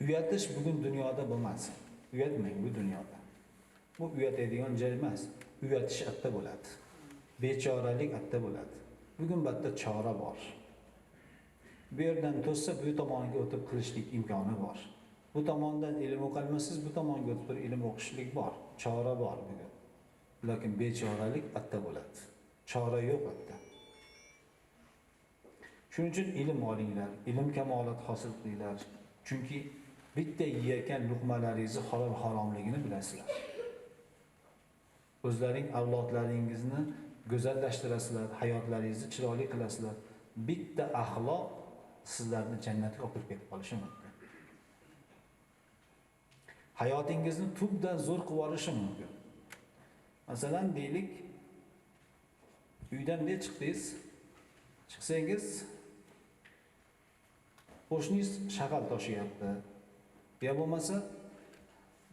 uyatish bugun dunyoda bo'lmas uyatmang bu dunyoda bu uyatadigan joy emas uyatish yerda bo'ladi bechoralik yerda bo'ladi bugun bu yerda chora bor bu yerdan to'ssa bu tomoniga o'tib qilishlik imkoni bor bu tomondan ilm o'qolmasangiz bu tomonga o'tib turib ilm o'qishlik bor chora bor bugun lekin bechoralik yerda bo'ladi chora yo'q yerda shuning uchun ilm olinglar ilm kamolat hosil qilinglar bitta yeyotgan luqmalaringizni halol haromligini bilasizlar. O'zlaring avlodlaringizni go'zallashtirasizlar hayotlaringizni chiroyli qilasizlar. Bitta axloq sizlarni jannatga olib ketib qolishi mumkin. Hayotingizni tubdan zo'r qilib yuborishi mumkin. Masalan deylik uydan bunday chiqdingiz? Chiqsangiz qo'shningiz shag'al toshyapti. Yo bo'lmasa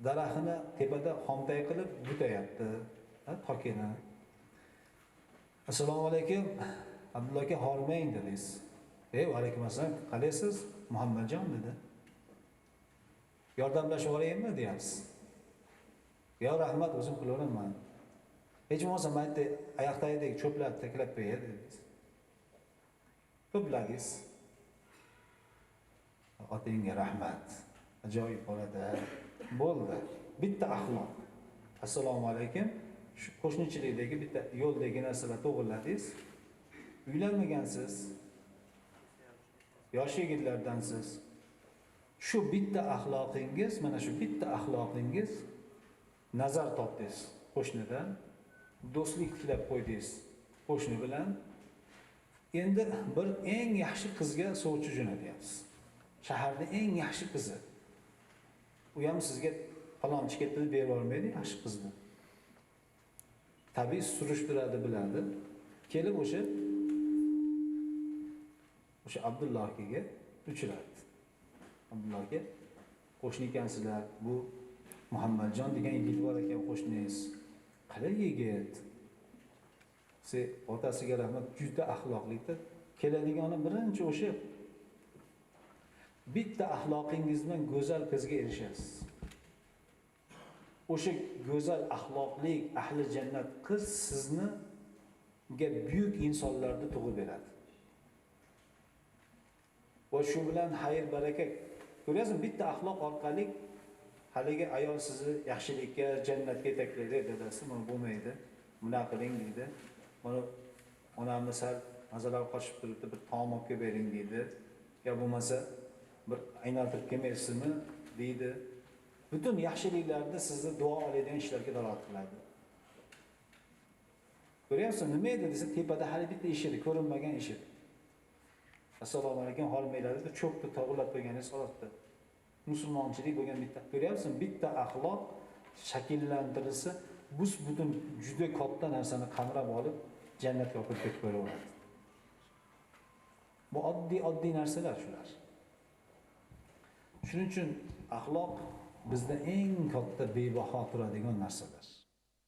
daraxtini tepada xomtay qilib butayapti tokini assalomu alaykum. Abdulla aka hormang dedingiz. Ey alaykum assalom qalaysiz? Muhammadjon dedi. Yordamlashib yuboraymi deyapsiz. Yo rahmat o'zim qilaveraman hech bo'lmasa mayda oyoqdagidek cho'plarni taklab qo'yay dedingiz. To'plagingiz otingga rahmat ajoyib bo'ladi bo'ldi bitta axloq assalomu alaykum. Shu qo'shnichilikdagi bitta yo'ldagi narsalar to'g'irladingiz uylanmagansiz yosh yigitlardansiz shu bitta axloqingiz mana shu bitta axloqingiz nazar topdingiz qo'shnidan do'stlik tiklab qo'ydingiz qo'shni bilan endi bir eng yaxshi qizga sovchi jo'natyapsiz shaharni eng yaxshi qizi u ham sizga falonchi ketdi deb berib yubormaydi yaxshi qizni tabiiy surishtiradi biladi. Kelib o'sha o'sha abdulloh akaga uchradi. Abdulloh aka qo'shni ekansizlar bu muhammadjon degan yigit bor ekan qo'shningiz. Qalay yigit? Otasiga rahmat juda axloqlida keladigani birinchi o'sha bitta axloqingiz bilan go'zal qizga erishasiz. O'sha go'zal axloqli ahli jannat qiz sizni buyuk insonlarni tug'ib beradi. Va shu bilan xayr baraka. Ko'ryapsizmi? Bitta axloq orqali haligi ayol sizni yaxshilikka jannatga yetaklaydi dadasi mana bo'lmaydi bunaqa qiling deydi. Mana onamni sal mazalar qochib turibdi bir taom olib kelib bering deydi. Yo bo'lmasa bir aylantirib kelmaysizmi deydi. Butun yaxshiliklarni sizni duo oladigan ishlarga dalolat qiladi ko'ryapsizmi nima edi desa tepada hali bitta eshik ko'rinmagan eshik assalomu alaykum hormanglar deb cho'pni to'g'irlab qo'yganingiz holatda musulmonchilik bo'lgan bitta ko'ryapsizmi bitta axloq shakllantirilsa bus butun juda katta narsani qamrab olib jannatga olib ketib qo'yaveradi bu oddiy oddiy narsalar shular shuning uchun axloq bizda eng katta bebaho turadigan narsadir.